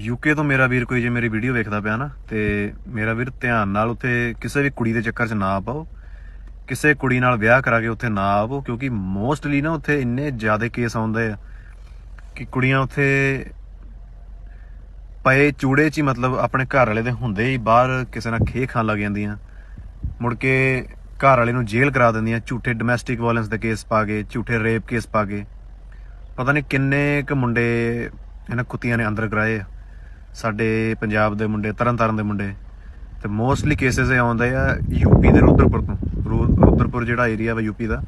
UK ਤੋਂ ਮੇਰਾ ਵੀਰ ਕੋਈ ਜੇ ਮੇਰੀ ਵੀਡੀਓ ਵੇਖਦਾ ਪਿਆ ਨਾ, ਤੇ ਮੇਰਾ ਵੀਰ ਧਿਆਨ ਨਾਲ ਉੱਥੇ ਕਿਸੇ ਵੀ ਕੁੜੀ ਦੇ ਚੱਕਰ 'ਚ ਨਾ ਪਾਓ। ਕਿਸੇ ਕੁੜੀ ਨਾਲ ਵਿਆਹ ਕਰਾ ਕੇ ਉੱਥੇ ਨਾ ਆਵੋ, ਕਿਉਂਕਿ ਮੋਸਟਲੀ ਨਾ ਉੱਥੇ ਇੰਨੇ ਜ਼ਿਆਦਾ ਕੇਸ ਆਉਂਦੇ ਆ ਕਿ ਕੁੜੀਆਂ ਉੱਥੇ ਪਏ ਚੂੜੇ 'ਚ ਹੀ ਮਤਲਬ ਆਪਣੇ ਘਰ ਵਾਲੇ ਦੇ ਹੁੰਦੇ ਹੀ ਬਾਹਰ ਕਿਸੇ ਨਾਲ ਖੇ ਖਾਣ ਲੱਗ ਜਾਂਦੀਆਂ। ਮੁੜ ਕੇ ਘਰ ਵਾਲੇ ਨੂੰ ਜੇਲ੍ਹ ਕਰਾ ਦਿੰਦੀਆਂ, ਝੂਠੇ ਡੋਮੈਸਟਿਕ ਵਾਇਲੈਂਸ ਦੇ ਕੇਸ ਪਾ ਕੇ, ਝੂਠੇ ਰੇਪ ਕੇਸ ਪਾ ਕੇ। ਪਤਾ ਨਹੀਂ ਕਿੰਨੇ ਕੁ ਮੁੰਡੇ ਇਹਨਾਂ ਕੁੱਤੀਆਂ ਨੇ ਅੰਦਰ ਕਰਾਏ ਆ। ਸਾਡੇ ਪੰਜਾਬ ਦੇ ਮੁੰਡੇ, ਤਰਨਤਾਰਨ ਦੇ ਮੁੰਡੇ, ਤੇ ਮੋਸਟਲੀ ਕੇਸਿਸ ਇਹ ਆਉਂਦੇ ਆ ਯੂਪੀ ਦੇ ਰੁਦਰਪੁਰ ਤੋਂ। ਰੁ- ਰੁਦਰਪੁਰ ਜਿਹੜਾ ਏਰੀਆ ਵਾ ਯੂਪੀ ਦਾ,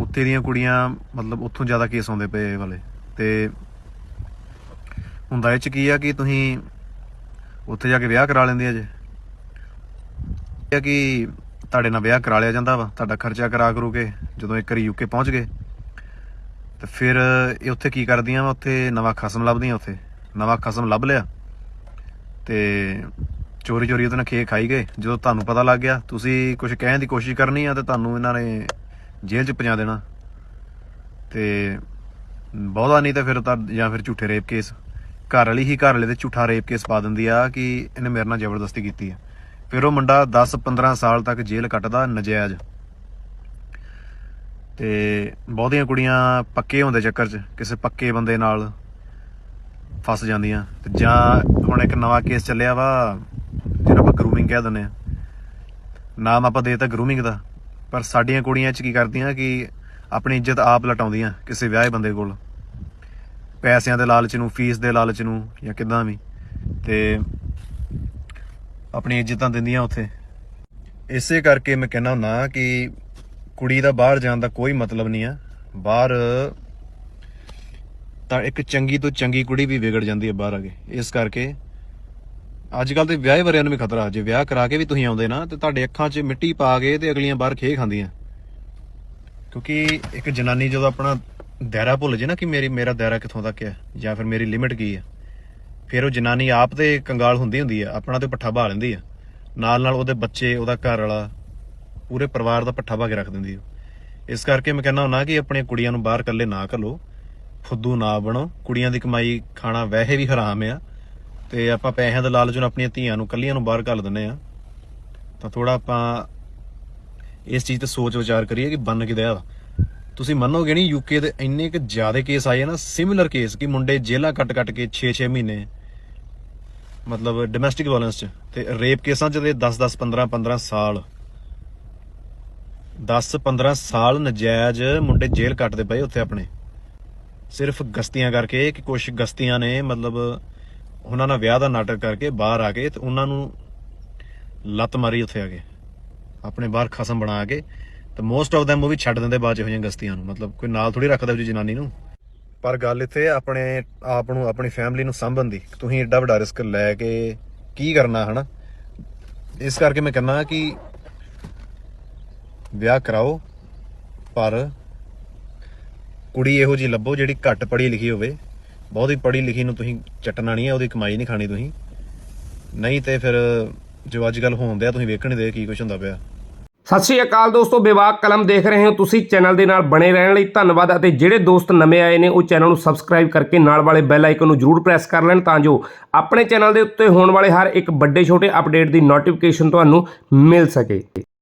ਉੱਥੇ ਦੀਆਂ ਕੁੜੀਆਂ ਮਤਲਬ ਉੱਥੋਂ ਜ਼ਿਆਦਾ ਕੇਸ ਆਉਂਦੇ ਪਏ ਵਾਲੇ। ਤੇ ਹੁੰਦਾ ਇਹ ਚ ਕੀ ਆ ਕਿ ਤੁਸੀਂ ਉੱਥੇ ਜਾ ਕੇ ਵਿਆਹ ਕਰਾ ਲੈਂਦੇ ਆ ਜੇ। ਇਹ ਆ ਕਿ ਤੁਹਾਡੇ ਨਾਲ ਵਿਆਹ ਕਰਾ ਲਿਆ ਜਾਂਦਾ ਵਾ, ਤੁਹਾਡਾ ਖਰਚਾ ਕਰਾ ਕਰੂ ਕੇ, ਜਦੋਂ ਇੱਕ ਵਾਰੀ ਯੂਕੇ ਪਹੁੰਚ ਗਏ, ਤੇ ਫਿਰ ਇਹ ਉੱਥੇ ਕੀ ਕਰਦੀਆਂ ਵਾ, ਉੱਥੇ ਨਵਾਂ ਖਸਮ ਲੱਭਦੀਆਂ ਉੱਥੇ। ਨਵਾਂ ਖਸਮ ਲੱਭ ਲਿਆ। ਤੇ ਚੋਰੀ ਚੋਰੀ ਉਹਦੇ ਨਾਲ ਖੇ ਖਾਈ ਗਏ। ਜਦੋਂ ਤੁਹਾਨੂੰ ਪਤਾ ਲੱਗ ਗਿਆ, ਤੁਸੀਂ ਕੁਝ ਕਹਿਣ ਦੀ ਕੋਸ਼ਿਸ਼ ਕਰਨੀ ਆ ਤੇ ਤੁਹਾਨੂੰ ਇਹਨਾਂ ਨੇ ਜੇਲ੍ਹ 'ਚ ਪਹੁੰਚਾ ਦੇਣਾ। ਤੇ ਬਹੁਤਾ ਨਹੀਂ ਤਾਂ ਫਿਰ ਤਾਂ ਜਾਂ ਫਿਰ ਝੂਠੇ ਰੇਪ ਕੇਸ। ਘਰ ਵਾਲੀ ਹੀ ਘਰ ਵਾਲੇ ਤੇ ਝੂਠਾ ਰੇਪ ਕੇਸ ਪਾ ਦਿੰਦੀ ਆ ਕਿ ਇਹਨੇ ਮੇਰੇ ਨਾਲ ਜ਼ਬਰਦਸਤੀ ਕੀਤੀ ਆ। ਫਿਰ ਉਹ ਮੁੰਡਾ 10 15 ਸਾਲ ਤੱਕ ਜੇਲ੍ਹ ਕੱਟਦਾ ਨਜਾਇਜ਼। ਤੇ ਬਹੁਤੀਆਂ ਕੁੜੀਆਂ ਪੱਕੇ ਹੁੰਦੇ ਚੱਕਰ 'ਚ, ਕਿਸੇ ਪੱਕੇ ਬੰਦੇ ਨਾਲ ਫਸ ਜਾਂਦੀਆਂ। ਤੇ ਜਾਂ ਹੁਣ ਇੱਕ ਨਵਾਂ ਕੇਸ ਚੱਲਿਆ ਵਾ ਜਿਹੜਾ ਆਪਾਂ ਗਰੂਮਿੰਗ ਕਹਿ ਦਿੰਦੇ ਆ। ਨਾਮ ਆਪਾਂ ਦੇਤਾ ਗਰੂਮਿੰਗ ਦਾ। ਪਰ ਸਾਡੀਆਂ ਕੁੜੀਆਂ 'ਚ ਕੀ ਕਰਦੀਆਂ ਕਿ ਆਪਣੀ ਇੱਜ਼ਤ ਆਪ ਲਟਾਉਂਦੀਆਂ ਕਿਸੇ ਵਿਆਹੇ ਬੰਦੇ ਕੋਲ। ਪੈਸਿਆਂ ਦੇ ਲਾਲਚ ਨੂੰ ਫੀਸ ਦੇ ਲਾਲਚ ਨੂੰ ਜਾਂ ਕਿਦਾਂ ਵੀ। ਤੇ ਆਪਣੀ ਇੱਜ਼ਤਾਂ ਦਿੰਦੀਆਂ ਉੱਥੇ। ਇਸੇ ਕਰਕੇ ਮੈਂ ਕਹਿੰਦਾ ਹੁੰਨਾ ਕਿ ਕੁੜੀ ਦਾ ਬਾਹਰ ਜਾਣ ਦਾ ਕੋਈ ਮਤਲਬ ਨਹੀਂ ਆ। ਬਾਹਰ ਤਾਂ ਇੱਕ ਚੰਗੀ ਤੋਂ ਚੰਗੀ ਕੁੜੀ ਵੀ ਵਿਗੜ ਜਾਂਦੀ ਹੈ ਬਾਹਰ ਆ ਕੇ। ਇਸ ਕਰਕੇ ਅੱਜ ਕੱਲ ਤੇ ਵਿਆਹ ਵਰਿਆਂ ਨੂੰ ਵੀ ਖਤਰਾ, ਜੇ ਵਿਆਹ ਕਰਾ ਕੇ ਵੀ ਤੁਸੀਂ ਆਉਂਦੇ ਨਾ, ਤੇ ਤੁਹਾਡੇ ਅੱਖਾਂ 'ਚ ਮਿੱਟੀ ਪਾ ਕੇ ਤੇ ਅਗਲੀਆਂ ਬਾਹਰ ਖੇ ਖਾਂਦੀਆਂ। ਕਿਉਂਕਿ ਇੱਕ ਜਨਾਨੀ ਜਦੋਂ ਆਪਣਾ ਦਾਇਰਾ ਭੁੱਲ ਜੇ ਨਾ ਕਿ ਮੇਰੀ, ਮੇਰਾ ਦਾਇਰਾ ਕਿੱਥੋਂ ਤੱਕ ਹੈ, ਜਾਂ ਫਿਰ ਮੇਰੀ ਲਿਮਿਟ ਕੀ ਹੈ, ਫਿਰ ਉਹ ਜਨਾਨੀ ਆਪ ਤੇ ਕੰਗਾਲ ਹੁੰਦੀ ਹੁੰਦੀ ਹੈ, ਆਪਣਾ ਤੇ ਪੱਠਾ ਬਾ ਲੈਂਦੀ ਹੈ। ਨਾਲ ਨਾਲ ਉਹਦੇ ਬੱਚੇ, ਉਹਦਾ ਘਰ ਵਾਲਾ, ਪੂਰੇ ਪਰਿਵਾਰ ਦਾ ਪੱਠਾ ਬਾ ਕੇ ਰੱਖ ਦਿੰਦੀ ਉਹ ਇਸ ਕਰਕੇ ਮੈਂ ਕਹਿੰਦਾ ਹੁੰਨਾ ਕਿ ਆਪਣੀਆਂ ਕੁੜੀਆਂ ਨੂੰ ਬਾਹਰ ਇਕੱਲੇ ਨਾ ਘੱਲੋ। ਫੁੱਦੂ ਨਾ ਬਣੋ। ਕੁੜੀਆਂ ਦੀ ਕਮਾਈ ਖਾਣਾ ਵੈਸੇ ਵੀ ਹਰਾਮ ਆ। ਤੇ ਆਪਾਂ ਪੈਸਿਆਂ ਦਾ ਲਾਲਚ ਨੂੰ ਆਪਣੀਆਂ ਧੀਆਂ ਨੂੰ, ਕੱਲੀਆਂ ਨੂੰ ਬਾਹਰ ਘੱਲ ਦਿੰਨੇ ਆ। ਤਾਂ ਥੋੜਾ ਆਪਾਂ ਇਸ ਚੀਜ਼ ਤੇ ਸੋਚ ਵਿਚਾਰ ਕਰੀਏ ਕਿ ਬੰਨ ਕਿਦਿਆ ਵਾ ਤੁਸੀਂ ਮੰਨੋਗੇ ਨਹੀਂ ਯੂਕੇ ਦੇ ਇੰਨੇ ਕਿ ਜ਼ਿਆਦਾ ਕੇਸ ਆਏ ਨਾ ਸਿਮਿਲਰ ਕੇਸ ਕਿ ਮੁੰਡੇ ਜੇਲ੍ਹਾਂ ਕੱਟ ਕੱਟ ਕੇ 6-6 ਮਹੀਨੇ ਮਤਲਬ ਡੋਮੈਸਟਿਕ ਵਾਇਲੈਂਸ ਚ ਤੇ ਰੇਪ ਕੇਸਾਂ ਚ ਤੇ 10-10 15-15 ਸਾਲ। 10-15 ਸਾਲ ਨਜਾਇਜ਼ ਮੁੰਡੇ ਜੇਲ੍ਹ ਕੱਟਦੇ ਪਏ ਉੱਥੇ ਆਪਣੇ। ਸਿਰਫ ਗਸਤੀਆਂ ਕਰਕੇ ਕਿ ਕੁਝ ਗਸਤੀਆਂ ਨੇ ਮਤਲਬ ਉਹਨਾਂ ਨਾਲ ਵਿਆਹ ਦਾ ਨਾਟਕ ਕਰਕੇ ਬਾਹਰ ਆ ਕੇ ਤੇ ਉਹਨਾਂ ਨੂੰ ਲੱਤ ਮਾਰੀ ਉੱਥੇ ਆ ਕੇ। ਆਪਣੇ ਬਾਹਰ ਖਸਮ ਬਣਾ ਕੇ ਤੇ ਮੋਸਟ ਆਫ them ਉਹ ਵੀ ਛੱਡ ਦਿੰਦੇ ਬਾਅਦ ਚ ਹੋਈਆਂ ਗਸਤੀਆਂ ਨੂੰ। ਮਤਲਬ ਕੋਈ ਨਾਲ ਥੋੜੀ ਰੱਖਦਾ ਉਹ ਜਨਾਨੀ ਨੂੰ। ਪਰ ਗੱਲ ਇੱਥੇ ਆਪਣੇ ਆਪ ਨੂੰ, ਆਪਣੀ ਫੈਮਿਲੀ ਨੂੰ ਸੰਭਣ ਦੀ। ਤੁਸੀਂ ਏਡਾ ਵੱਡਾ ਰਿਸਕ ਲੈ ਕੇ ਕੀ ਕਰਨਾ, ਹਨਾ? ਇਸ ਕਰਕੇ ਮੈਂ ਕਹਿੰਦਾ ਕਿ ਵਿਆਹ ਕਰਾਓ, ਪਰ ਕੁੜੀ ਇਹੋ ਜੀ ਲੱਭੋ ਜਿਹੜੀ ਘੱਟ ਪੜ੍ਹੀ ਲਿਖੀ ਹੋਵੇ। ਬਹੁਤੀ ਪੜ੍ਹੀ ਲਿਖੀ ਨੂੰ ਤੁਸੀਂ ਚੱਟਣਾ ਨਹੀਂ ਹੈ ਉਹਦੀ ਕਮਾਈ ਨਹੀਂ ਖਾਣੀ ਤੁਸੀਂ। ਨਹੀਂ ਤੇ ਫਿਰ ਜੋ ਅੱਜ ਕੱਲ ਹੋਣ ਆ ਤੁਸੀਂ ਵੇਖਣ ਦੇ ਕੀ ਕੁਝ ਹੁੰਦਾ ਪਿਆ। ਸਤਿ ਸ਼੍ਰੀ ਅਕਾਲ ਦੋਸਤੋ ਵਿਵਾਕ ਕਲਮ ਦੇਖ ਰਹੇ ਹੋ ਤੁਸੀਂ ਚੈਨਲ ਦੇ ਨਾਲ ਬਣੇ ਰਹਿਣ ਲਈ ਧੰਨਵਾਦ। ਅਤੇ ਜਿਹੜੇ ਦੋਸਤ ਨਵੇਂ ਆਏ ਨੇ, ਉਹ ਚੈਨਲ ਨੂੰ ਸਬਸਕ੍ਰਾਈਬ ਕਰਕੇ ਨਾਲ ਵਾਲੇ ਬੈਲ ਆਈਕਨ ਨੂੰ ਜਰੂਰ ਪ੍ਰੈਸ ਕਰ ਲੈਣ ਤਾਂ ਜੋ ਆਪਣੇ ਚੈਨਲ ਦੇ ਉੱਤੇ ਹੋਣ ਵਾਲੇ ਹਰ ਇੱਕ ਵੱਡੇ ਛੋਟੇ ਅਪਡੇਟ ਦੀ ਨੋਟੀਫਿਕੇਸ਼ਨ ਤੁਹਾਨੂੰ ਮਿਲ ਸਕੇ।